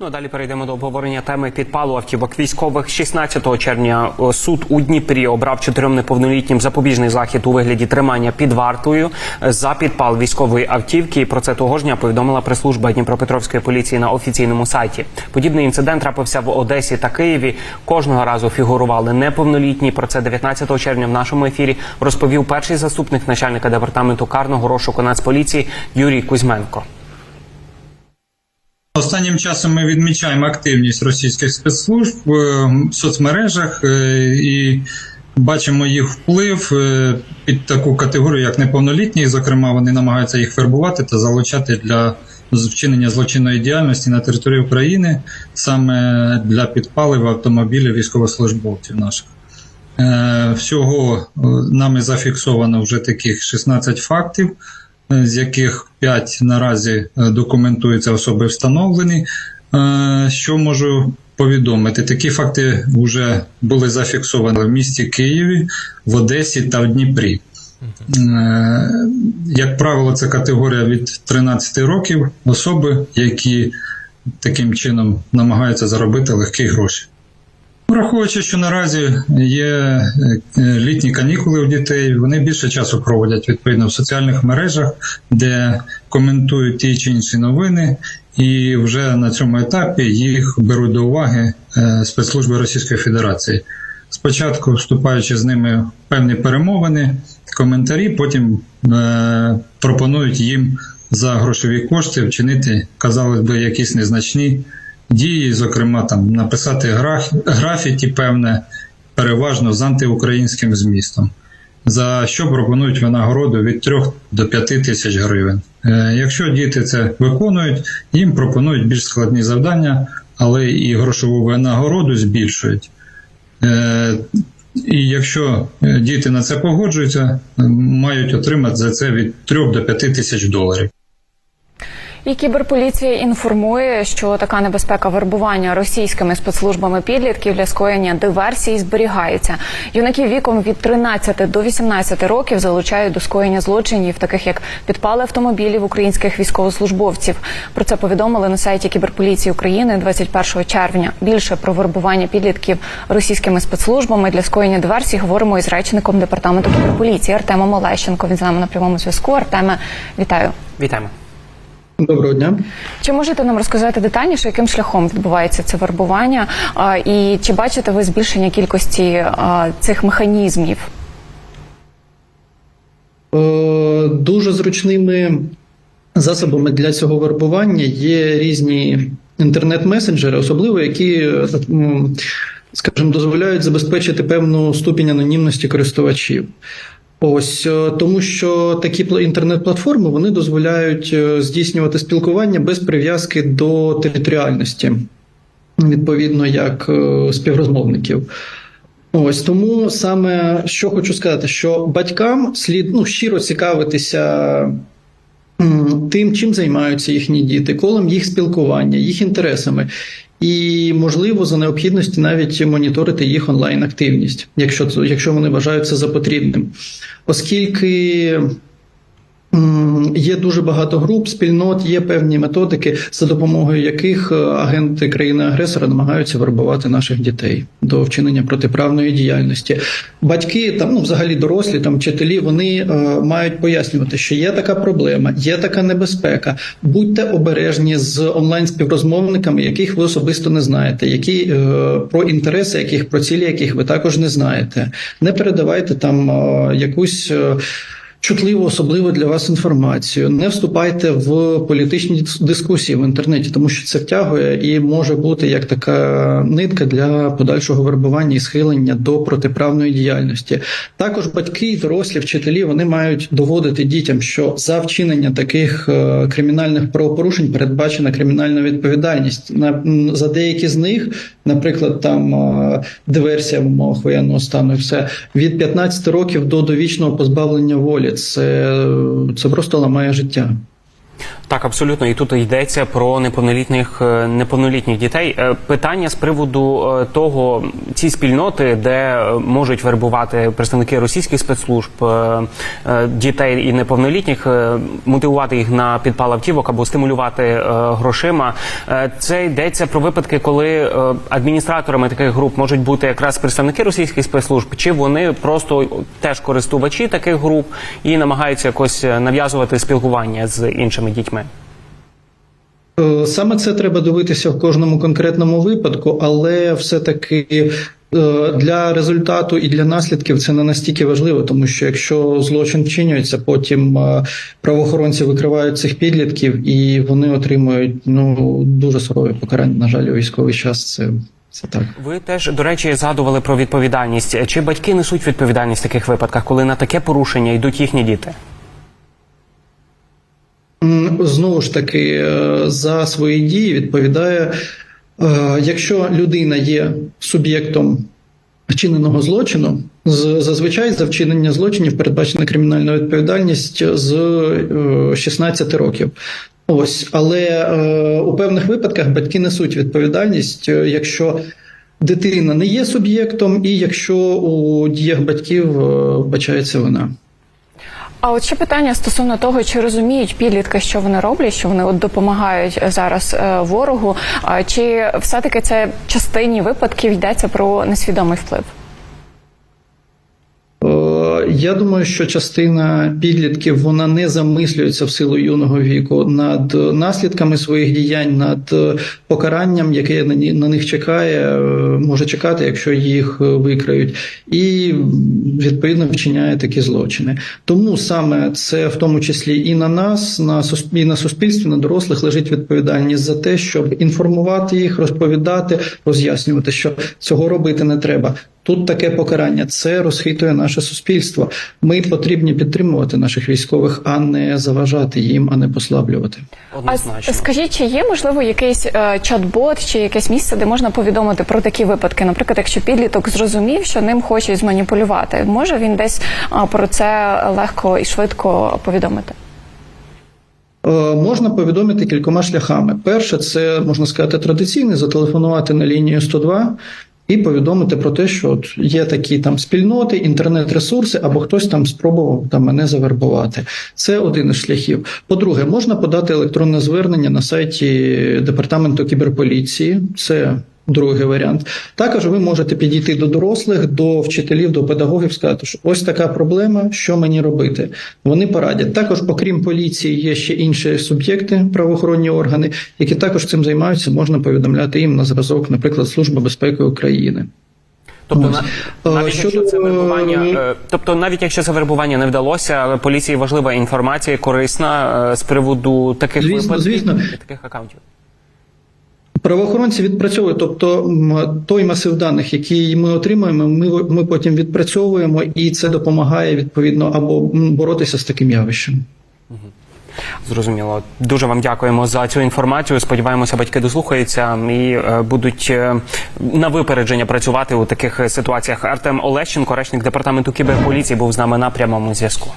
Ну, далі перейдемо до обговорення теми підпалу автівок військових. 16 червня суд у Дніпрі обрав чотирьом неповнолітнім запобіжний захід у вигляді тримання під вартою за підпал військової автівки. Про це того ж дня повідомила прес-служба Дніпропетровської поліції на офіційному сайті. Подібний інцидент трапився в Одесі та Києві. Кожного разу фігурували неповнолітні. Про це 19 червня в нашому ефірі розповів перший заступник начальника департаменту карного розшуку Нацполіції Юрій Кузьменко. Останнім часом ми відмічаємо активність російських спецслужб в соцмережах е, і бачимо їх вплив е, під таку категорію, як неповнолітні. Зокрема, вони намагаються їх вербувати та залучати для вчинення злочинної діяльності на території України саме для підпалив автомобілів військовослужбовців наших. Е, Всього е, нами зафіксовано вже таких 16 фактів, е, з яких 5 наразі е, документуються особи встановлені. Е, Що можу повідомити? Такі факти вже були зафіксовані в місті Києві, в Одесі та в Дніпрі. Е, Як правило, це категорія від 13 років особи, які таким чином намагаються заробити легкі гроші. Враховуючи, що наразі є е, літні канікули у дітей, вони більше часу проводять відповідно в соціальних мережах, де коментують ті чи інші новини, і вже на цьому етапі їх беруть до уваги е, спецслужби Російської Федерації. Спочатку вступаючи з ними в певні перемовини, коментарі, потім е, пропонують їм за грошові кошти вчинити, казалось би, якісь незначні дії, зокрема, там написати граф, графіті певне, переважно з антиукраїнським змістом, за що пропонують винагороду від 3 до 5 тисяч гривень. Е, якщо діти це виконують, їм пропонують більш складні завдання, але і грошову винагороду збільшують. Е, і якщо е, діти на це погоджуються, мають отримати за це від 3 до 5 тисяч доларів. І кіберполіція інформує, що така небезпека вербування російськими спецслужбами підлітків для скоєння диверсій зберігається. Юнаків віком від 13 до 18 років залучають до скоєння злочинів, таких як підпали автомобілів українських військовослужбовців. Про це повідомили на сайті кіберполіції України 21 червня. Більше про вербування підлітків російськими спецслужбами для скоєння диверсій говоримо із речником департаменту кіберполіції Артемом Олещенко. Він з нами на прямому зв'язку. Артеме, вітаю. Вітаємо. Доброго дня. Чи можете нам розказати детальніше, яким шляхом відбувається це вербування, і чи бачите ви збільшення кількості цих механізмів? Е, Дуже зручними засобами для цього вербування є різні інтернет-месенджери, особливо які, скажімо, дозволяють забезпечити певну ступінь анонімності користувачів. Ось е, тому, що такі пла- інтернет-платформи вони дозволяють е, здійснювати спілкування без прив'язки до територіальності, відповідно як е, співрозмовників. Ось тому саме що хочу сказати, що батькам слід ну, щиро цікавитися тим, чим займаються їхні діти, колом їх спілкування, їх інтересами, і можливо за необхідності навіть моніторити їх онлайн активність, якщо якщо вони вважаються за потрібним, оскільки. Є дуже багато груп, спільнот, є певні методики, за допомогою яких е, агенти країни-агресора намагаються вербувати наших дітей до вчинення протиправної діяльності. Батьки, там ну взагалі дорослі, там вчителі, вони е, мають пояснювати, що є така проблема, є така небезпека. Будьте обережні з онлайн співрозмовниками, яких ви особисто не знаєте, які е, про інтереси, яких про цілі, яких ви також не знаєте. Не передавайте там е, якусь. е, чутливу, особливо для вас інформацію. Не вступайте в політичні дискусії в інтернеті, тому що це втягує і може бути як така нитка для подальшого вербування і схилення до протиправної діяльності. Також батьки, дорослі, вчителі вони мають доводити дітям, що за вчинення таких е, кримінальних правопорушень передбачена кримінальна відповідальність. На за деякі з них, наприклад, там е, диверсія в умовах воєнного стану, і все від 15 років до довічного позбавлення волі. Це, це просто ламає життя. Так, абсолютно, і тут йдеться про неповнолітніх е, неповнолітніх дітей. Е, Питання з приводу е, того, ці спільноти, де можуть вербувати представники російських спецслужб дітей і неповнолітніх, мотивувати їх на підпал автівок або стимулювати грошима. Це йдеться про випадки, коли адміністраторами таких груп можуть бути якраз представники російських спецслужб, чи вони просто теж користувачі таких груп і намагаються якось нав'язувати спілкування з іншими дітьми. Е, Саме це треба дивитися в кожному конкретному випадку, але все-таки е, для результату і для наслідків це не настільки важливо, тому що якщо злочин вчинюється, потім е, правоохоронці викривають цих підлітків і вони отримують ну дуже сурові покарання. На жаль, у військовий час це, це так. Ви теж до речі згадували про відповідальність. Чи батьки несуть відповідальність в таких випадках, коли на таке порушення йдуть їхні діти? Знову ж таки, е, за свої дії відповідає, е, якщо людина є суб'єктом вчиненого злочину, зазвичай за вчинення злочинів передбачена кримінальна відповідальність з е, 16 років. Ось, але е, у певних випадках батьки несуть відповідальність, е, якщо дитина не є суб'єктом, і якщо у діях батьків е, вбачається вина. А от ще питання стосовно того, чи розуміють підлітки, що вони роблять, що вони от допомагають зараз е, ворогу, а чи все-таки це частині випадків йдеться про несвідомий вплив? Я думаю, що частина підлітків вона не замислюється в силу юного віку над наслідками своїх діянь, над покаранням, яке на них чекає, може чекати, якщо їх викриють, і відповідно вчиняє такі злочини. Тому саме це в тому числі і на нас, на і на суспільстві, на дорослих лежить відповідальність за те, щоб інформувати їх, розповідати, роз'яснювати, що цього робити не треба. Тут таке покарання це розхитує наше суспільство. Ми потрібні підтримувати наших військових, а не заважати їм, а не послаблювати. Однозначно. с- скажіть, чи є можливо якийсь е, чат-бот чи якесь місце, де можна повідомити про такі випадки? Наприклад, якщо підліток зрозумів, що ним хочуть зманіпулювати, може він десь а, про це легко і швидко повідомити? Е, Можна повідомити кількома шляхами. Перше, це можна сказати традиційне, зателефонувати на лінію 102 і повідомити про те, що от є такі там спільноти, інтернет-ресурси, або хтось там спробував там мене завербувати. Це один із шляхів. По-друге, можна подати електронне звернення на сайті департаменту кіберполіції. Це Другий варіант. Також ви можете підійти до дорослих, до вчителів, до педагогів, сказати, що ось така проблема, що мені робити. Вони порадять. Також, окрім поліції, є ще інші суб'єкти, правоохоронні органи, які також цим займаються. Можна повідомляти їм на зразок, наприклад, Служба безпеки України. Тобто, Е, навіть якщо це вербування, е, е, тобто навіть якщо це вербування не вдалося, але поліції важлива інформація, корисна з приводу таких Звісно, випадків звісно. таких акаунтів. Правоохоронці відпрацьовують, тобто той масив даних, який ми отримуємо, ми, ми потім відпрацьовуємо, і це допомагає відповідно або боротися з таким явищем. Зрозуміло. Дуже вам дякуємо за цю інформацію. Сподіваємося, батьки дослухаються і е, будуть е, на випередження працювати у таких ситуаціях. Артем Олещенко, речник департаменту кіберполіції, був з нами на прямому зв'язку.